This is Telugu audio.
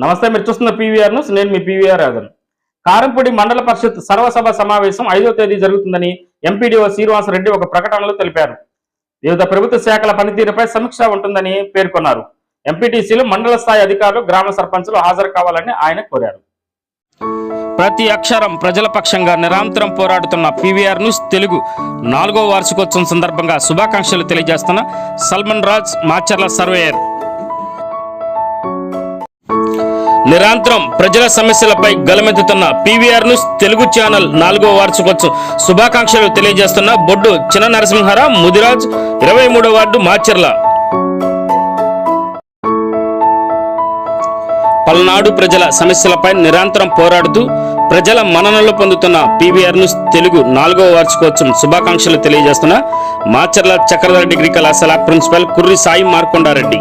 నమస్తే మీరు చూస్తున్న పీవీఆర్ న్యూస్. నేను మీ పీవీఆర్ యాదవ్. కారంపూడి మండల పరిషత్ సర్వసభ సమావేశం ఐదో తేదీ జరుగుతుందని ఎంపీడీఓ శ్రీనివాసరెడ్డి ఒక ప్రకటనలో తెలిపారు. వివిధ ప్రభుత్వ శాఖల పనితీరుపై సమీక్ష ఉంటుందని పేర్కొన్నారు. ఎంపీటీసీలు మండల స్థాయి అధికారులు గ్రామ సర్పంచులు హాజరు కావాలని ఆయన కోరారు. ప్రతి అక్షరం ప్రజల పక్షంగా నిరంతరం పోరాడుతున్న పీవీఆర్ న్యూస్ తెలుగు నాలుగో వార్షికోత్సవం సందర్భంగా శుభాకాంక్షలు తెలియజేస్తున్న సల్మన్ రాజ్ మాచర్ల సర్వేయర్. నిరంతరం ప్రజల సమస్యలపై గలమెత్తుతున్న పీవీఆర్ న్యూస్ తెలుగు ఛానల్ నాలుగో వార్షికోత్సవం శుభాకాంక్షలు తెలియజేస్తున్న బొడ్డు చిన్న నరసింహారావు ముదిరాజ్ ఇరవై మూడో వార్డు మాచర్ల. పల్నాడు ప్రజల సమస్యలపై నిరంతరం పోరాడుతూ ప్రజల మన్ననలు పొందుతున్న పీవీఆర్ న్యూస్ తెలుగు నాలుగో వార్షికోత్సవం శుభాకాంక్షలు తెలియజేస్తున్న మాచర్ల చక్రధర డిగ్రీ కళాశాల ప్రిన్సిపల్ కుర్రి సాయి మార్కొండారెడ్డి.